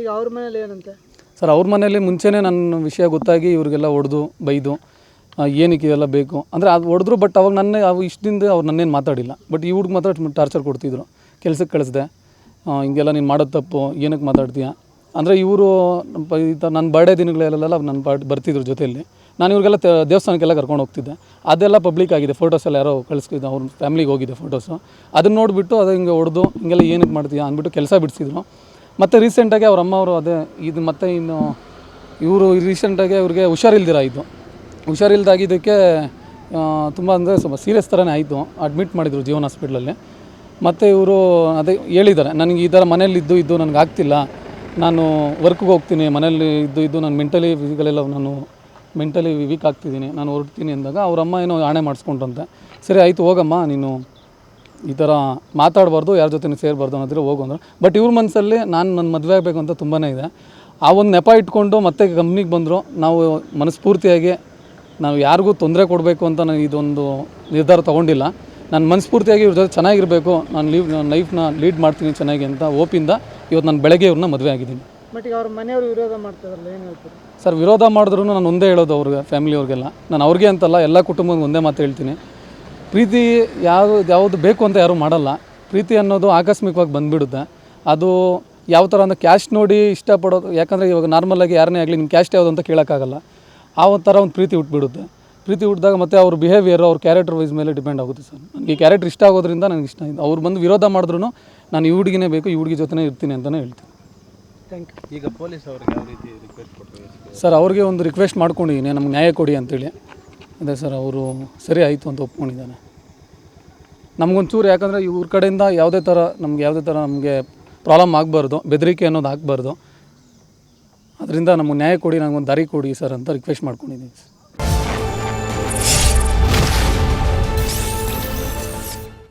ಈಗ ಅವ್ರ ಮನೇಲಿ ಏನಂತೆ? ಸರ್, ಅವ್ರ ಮನೇಲಿ ಮುಂಚೆನೇ ನನ್ನ ವಿಷಯ ಗೊತ್ತಾಗಿ ಇವ್ರಿಗೆಲ್ಲ ಹೊಡೆದು, ಬೈದು ಏನಕ್ಕೆ ಇದೆಲ್ಲ ಬೇಕು? ಅಂದರೆ ಅದು ಹೊಡೆದ್ರು ಬಟ್ ಅವಾಗ ನನ್ನ, ಅವು ಇಷ್ಟದಿಂದ ಅವ್ರು ನನ್ನೇನು ಮಾತಾಡಿಲ್ಲ. ಬಟ್ ಈ ಹುಡುಗ ಮಾತ್ರ ಟಾರ್ಚರ್ ಕೊಡ್ತಿದ್ರು. ಕೆಲಸಕ್ಕೆ ಕಳಿಸ್ದೆ. ಹಿಂಗೆಲ್ಲ ನೀನು ಮಾಡೋದು ತಪ್ಪು, ಏನಕ್ಕೆ ಮಾತಾಡ್ತೀಯ? ಅಂದರೆ ಇವರು ನನ್ನ ಬರ್ಡೇ ದಿನಗಳಲ್ಲೆಲ್ಲ ನನ್ನ ಪಾರ್ಟ್ ಬರ್ತಿದ್ರು ಜೊತೆಯಲ್ಲಿ. ನಾನು ಇವ್ರಿಗೆಲ್ಲ ದೇವಸ್ಥಾನಕ್ಕೆಲ್ಲ ಕರ್ಕೊಂಡು ಹೋಗ್ತಿದ್ದೆ. ಅದೆಲ್ಲ ಪಬ್ಲಿಕ್ ಆಗಿದೆ ಫೋಟೋಸ್ ಎಲ್ಲ ಯಾರೋ ಕಳಿಸ್ತಿದ್ದೆ, ಅವ್ರ ಫ್ಯಾಮ್ಲಿಗೆ ಹೋಗಿದೆ ಫೋಟೋಸು ಅದನ್ನ ನೋಡಿಬಿಟ್ಟು, ಅದು ಹಿಂಗೆ ಹೊಡೆದು, ಹಿಂಗೆಲ್ಲ ಏನಕ್ಕೆ ಮಾಡ್ತೀಯ ಅಂದ್ಬಿಟ್ಟು ಕೆಲಸ ಬಿಡಿಸಿದ್ರು. ಮತ್ತು ರೀಸೆಂಟಾಗಿ ಅವ್ರ ಅಮ್ಮ ಅವರು ಅದೇ, ಇದು ಮತ್ತೆ ಇನ್ನು ಇವರು ರೀಸೆಂಟಾಗಿ ಅವ್ರಿಗೆ ಹುಷಾರಿಲ್ದಿರ ಆಯಿತು. ಹುಷಾರಿಲ್ದಾಗಿದ್ದಕ್ಕೆ ತುಂಬ ಅಂದರೆ ಸ್ವಲ್ಪ ಸೀರಿಯಸ್ ಥರನೇ ಆಯಿತು. ಅಡ್ಮಿಟ್ ಮಾಡಿದರು ಜೀವನ್ ಹಾಸ್ಪಿಟ್ಲಲ್ಲಿ ಮತ್ತು ಇವರು ಅದೇ ಹೇಳಿದ್ದಾರೆ, ನನಗೆ ಈ ಥರ ಮನೇಲಿ ಇದ್ದು ಇದ್ದು ನನಗೆ ಆಗ್ತಿಲ್ಲ. ನಾನು ವರ್ಕ್ಗೆ ಹೋಗ್ತೀನಿ ಮನೇಲಿ ಇದ್ದು ಇದ್ದು ನಾನು ಮೆಂಟಲಿ ಫಿಸಿಕಲೆಲ್ಲ ನಾನು ಮೆಂಟಲಿ ವೀಕ್ ಆಗ್ತಿದ್ದೀನಿ. ನಾನು ಹೊರಡ್ತೀನಿ ಅಂದಾಗ ಅವ್ರ ಅಮ್ಮ ಏನೋ ಆಣೆ ಮಾಡಿಸ್ಕೊಂಡ್ರಂತೆ. ಸರಿ ಆಯಿತು ಹೋಗಮ್ಮ, ನೀನು ಈ ಥರ ಮಾತಾಡಬಾರ್ದು ಯಾರ ಜೊತೆ ಸೇರಬಾರ್ದು ಅನ್ನೋದ್ರೆ ಹೋಗು ಅಂದ್ರೆ. ಬಟ್ ಇವ್ರ ಮನಸ್ಸಲ್ಲಿ ನಾನು ನನ್ನ ಮದುವೆ ಆಗಬೇಕು ಅಂತ ತುಂಬಾ ಇದೆ. ಆ ಒಂದು ನೆಪ ಇಟ್ಕೊಂಡು ಮತ್ತೆ ಕಂಪ್ನಿಗೆ ಬಂದರು ನಾವು ಮನಸ್ಫೂರ್ತಿಯಾಗಿ ನಾವು ಯಾರಿಗೂ ತೊಂದರೆ ಕೊಡಬೇಕು ಅಂತ ನಾನು ಇದೊಂದು ನಿರ್ಧಾರ ತೊಗೊಂಡಿಲ್ಲ. ನಾನು ಮನಸ್ಫೂರ್ತಿಯಾಗಿ ಇವ್ರ ಜೊತೆ ಚೆನ್ನಾಗಿರಬೇಕು ನಾನು ಲೀವ್ ನನ್ನ ಲೈಫ್ನ ಲೀಡ್ ಮಾಡ್ತೀನಿ ಚೆನ್ನಾಗಿ ಅಂತ ಓಪಿಂದ ಇವತ್ತು ನಾನು ಬೆಳಗ್ಗೆ ಇವ್ರನ್ನ ಮದುವೆ ಆಗಿದ್ದೀನಿ. ಬಟ್ ಈಗ ಅವ್ರ ಮನೆಯವರು ವಿರೋಧ ಮಾಡ್ತಾರಲ್ಲ ಏನು ಹೇಳ್ತಾರೆ? ಸರ್ ವಿರೋಧ ಮಾಡಿದ್ರು ನಾನು ಒಂದೇ ಹೇಳೋದು ಅವ್ರಿಗೆ ಫ್ಯಾಮಿಲಿಯವ್ರಿಗೆಲ್ಲ ನಾನು ಅವ್ರಿಗೆ ಅಂತಲ್ಲ ಎಲ್ಲ ಕುಟುಂಬದ ಒಂದೇ ಮಾತು ಹೇಳ್ತೀನಿ. ಪ್ರೀತಿ ಯಾವುದು ಯಾವುದು ಬೇಕು ಅಂತ ಯಾರೂ ಮಾಡಲ್ಲ. ಪ್ರೀತಿ ಅನ್ನೋದು ಆಕಸ್ಮಿಕವಾಗಿ ಬಂದುಬಿಡುತ್ತೆ. ಅದು ಯಾವ ಥರ ಅಂದರೆ ಕ್ಯಾಶ್ ನೋಡಿ ಇಷ್ಟಪಡೋದು ಯಾಕಂದರೆ ಇವಾಗ ನಾರ್ಮಲಾಗಿ ಯಾರನ್ನೇ ಆಗಲಿ ನಿಮ್ಮ ಕ್ಯಾಶ್ ಯಾವುದು ಅಂತ ಕೇಳೋಕ್ಕಾಗಲ್ಲ. ಆ ಒಂದು ಥರ ಒಂದು ಪ್ರೀತಿ ಹುಟ್ಬಿಡುತ್ತೆ. ಪ್ರೀತಿ ಹುಟ್ಟಿದಾಗ ಮತ್ತು ಅವ್ರ ಬಿಹೇವಿಯರ್ ಅವ್ರ ಕ್ಯಾರೆಕ್ಟರ್ ವೈಸ್ ಮೇಲೆ ಡಿಪೆಂಡ್ ಆಗುತ್ತೆ ಸರ್. ನನಗೆ ಈ ಕ್ಯಾರೆಕ್ಟರ್ ಇಷ್ಟ ಆಗೋದ್ರಿಂದ ನನಗೆ ಇಷ್ಟ ಆಯಿತು. ಅವ್ರು ಬಂದು ವಿರೋಧ ಮಾಡಿದ್ರು ನಾನು ಈ ಹುಡುಗಿನೇ ಬೇಕು ಈ ಹುಡುಗಿ ಜೊತೆನೇ ಇರ್ತೀನಿ ಅಂತಲೇ ಹೇಳ್ತೀನಿ. ಥ್ಯಾಂಕ್ ಯು ಈಗ ಪೊಲೀಸ್ ಅವ್ರಿಗೆ ಯಾವ ರೀತಿ ರಿಕ್ವೆಸ್ಟ್ ಕೊಟ್ಟರು ಸರ್ ಅವ್ರಿಗೆ ಒಂದು ರಿಕ್ವೆಸ್ಟ್ ಮಾಡ್ಕೊಂಡಿದ್ದೀನಿ ನಮ್ಗೆ ನ್ಯಾಯ ಕೊಡಿ ಅಂತೇಳಿ. ಅದೇ ಸರ್, ಅವರು ಸರಿ ಆಯಿತು ಅಂತ ಒಪ್ಕೊಂಡಿದ್ದಾನೆ. ನಮಗೊಂಚೂರು ಯಾಕಂದರೆ ಇವ್ರ ಕಡೆಯಿಂದ ಯಾವುದೇ ಥರ ನಮ್ಗೆ ಯಾವುದೇ ಥರ ನಮಗೆ ಪ್ರಾಬ್ಲಮ್ ಆಗಬಾರ್ದು, ಬೆದರಿಕೆ ಅನ್ನೋದು ಆಗಬಾರ್ದು. ಅದರಿಂದ ನಮಗೆ ನ್ಯಾಯ ಕೊಡಿ ನನಗೊಂದು ದಾರಿ ಕೊಡಿ ಸರ್ ಅಂತ ರಿಕ್ವೆಸ್ಟ್ ಮಾಡ್ಕೊಂಡಿದ್ದೀನಿ